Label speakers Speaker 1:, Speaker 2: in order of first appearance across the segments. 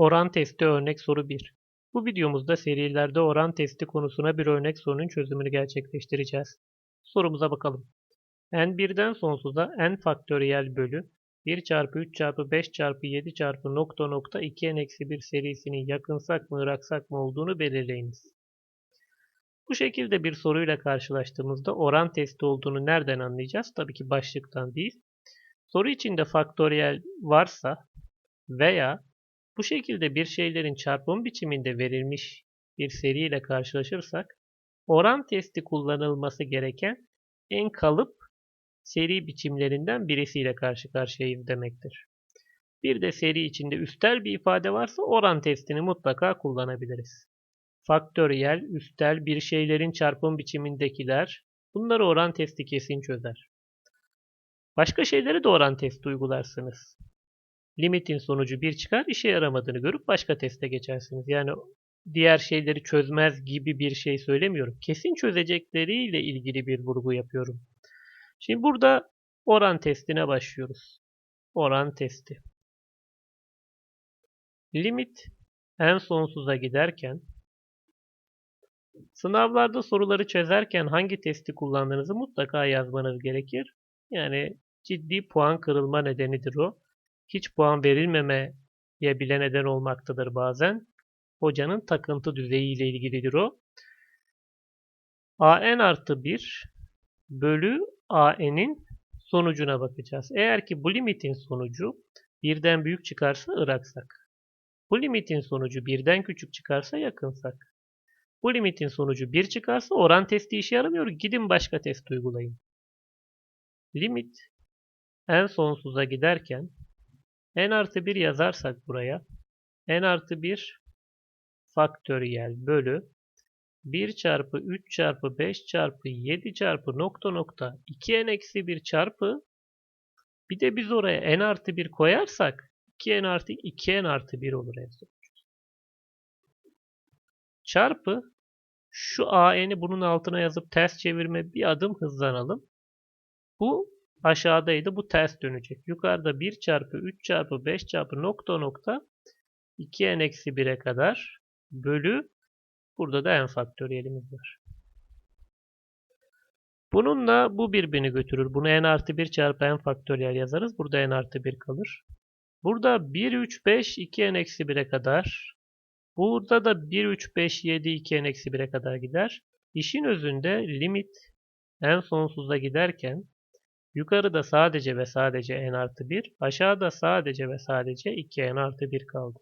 Speaker 1: Oran testi örnek soru 1. Bu videomuzda serilerde oran testi konusuna bir örnek sorunun çözümünü gerçekleştireceğiz. Sorumuza bakalım. n birden sonsuza n faktöriyel bölü 1 çarpı 3 çarpı 5 çarpı 7 çarpı nokta nokta 2n eksi 1 serisinin yakınsak mı ıraksak mı olduğunu belirleyiniz. Bu şekilde bir soruyla karşılaştığımızda oran testi olduğunu nereden anlayacağız? Tabii ki başlıktan değil. Soru içinde faktöriyel varsa veya bu şekilde bir şeylerin çarpım biçiminde verilmiş bir seriyle karşılaşırsak oran testi kullanılması gereken en kalıp seri biçimlerinden birisiyle karşı karşıyayız demektir. Bir de seri içinde üstel bir ifade varsa oran testini mutlaka kullanabiliriz. Faktöriyel, üstel, bir şeylerin çarpım biçimindekiler bunları oran testi kesin çözer. Başka şeyleri de oran testi uygularsınız limitin sonucu 1 çıkar, işe yaramadığını görüp başka teste geçersiniz. Yani diğer şeyleri çözmez gibi bir şey söylemiyorum. Kesin çözecekleriyle ilgili bir vurgu yapıyorum. Şimdi burada oran testine başlıyoruz. Oran testi. Limit en sonsuza giderken sınavlarda soruları çözerken hangi testi kullandığınızı mutlaka yazmanız gerekir. Yani ciddi puan kırılma nedenidir o hiç puan verilmemeye bile neden olmaktadır bazen. Hocanın takıntı düzeyi ile ilgilidir o. an artı 1 bölü an'in sonucuna bakacağız. Eğer ki bu limitin sonucu birden büyük çıkarsa ıraksak. Bu limitin sonucu birden küçük çıkarsa yakınsak. Bu limitin sonucu 1 çıkarsa oran testi işe yaramıyor. Gidin başka test uygulayın. Limit en sonsuza giderken n artı 1 yazarsak buraya n artı 1 faktöriyel bölü 1 çarpı 3 çarpı 5 çarpı 7 çarpı nokta nokta 2n eksi 1 çarpı bir de biz oraya n artı 1 koyarsak 2n artı 2n artı 1 olur en sonuç. Çarpı şu an'i bunun altına yazıp ters çevirme bir adım hızlanalım. Bu aşağıdaydı. Bu ters dönecek. Yukarıda 1 çarpı 3 çarpı 5 çarpı nokta nokta 2n eksi 1'e kadar bölü burada da n faktöriyelimiz var. Bununla bu birbirini götürür. Bunu n artı 1 çarpı n faktöriyel yazarız. Burada n artı 1 kalır. Burada 1, 3, 5, 2n eksi 1'e kadar. Burada da 1, 3, 5, 7, 2n eksi 1'e kadar gider. İşin özünde limit en sonsuza giderken Yukarıda sadece ve sadece n artı 1, aşağıda sadece ve sadece 2n artı 1 kaldı.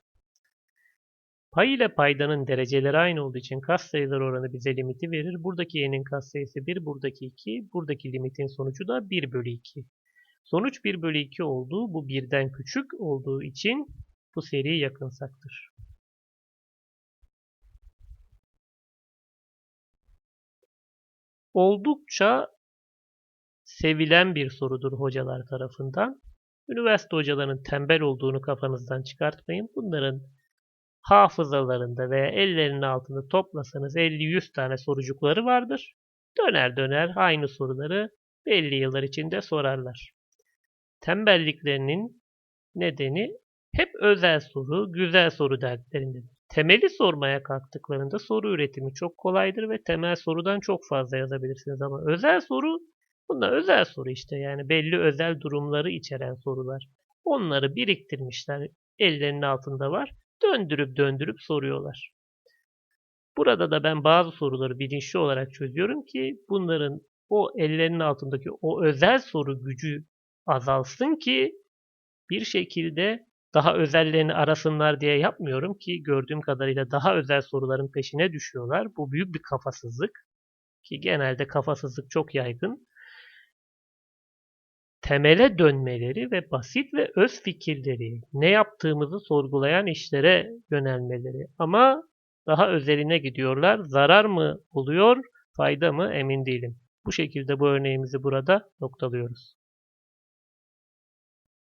Speaker 1: Pay ile paydanın dereceleri aynı olduğu için katsayılar oranı bize limiti verir. Buradaki n'in katsayısı 1, buradaki 2, buradaki limitin sonucu da 1 bölü 2. Sonuç 1 bölü 2 olduğu, bu birden küçük olduğu için bu seri yakınsaktır. Oldukça sevilen bir sorudur hocalar tarafından. Üniversite hocalarının tembel olduğunu kafanızdan çıkartmayın. Bunların hafızalarında veya ellerinin altında toplasanız 50-100 tane sorucukları vardır. Döner döner aynı soruları belli yıllar içinde sorarlar. Tembelliklerinin nedeni hep özel soru, güzel soru dertlerindedir. Temeli sormaya kalktıklarında soru üretimi çok kolaydır ve temel sorudan çok fazla yazabilirsiniz ama özel soru Bunlar özel soru işte yani belli özel durumları içeren sorular. Onları biriktirmişler. Ellerinin altında var. Döndürüp döndürüp soruyorlar. Burada da ben bazı soruları bilinçli olarak çözüyorum ki bunların o ellerinin altındaki o özel soru gücü azalsın ki bir şekilde daha özellerini arasınlar diye yapmıyorum ki gördüğüm kadarıyla daha özel soruların peşine düşüyorlar. Bu büyük bir kafasızlık ki genelde kafasızlık çok yaygın temele dönmeleri ve basit ve öz fikirleri, ne yaptığımızı sorgulayan işlere yönelmeleri. Ama daha özeline gidiyorlar. Zarar mı oluyor, fayda mı emin değilim. Bu şekilde bu örneğimizi burada noktalıyoruz.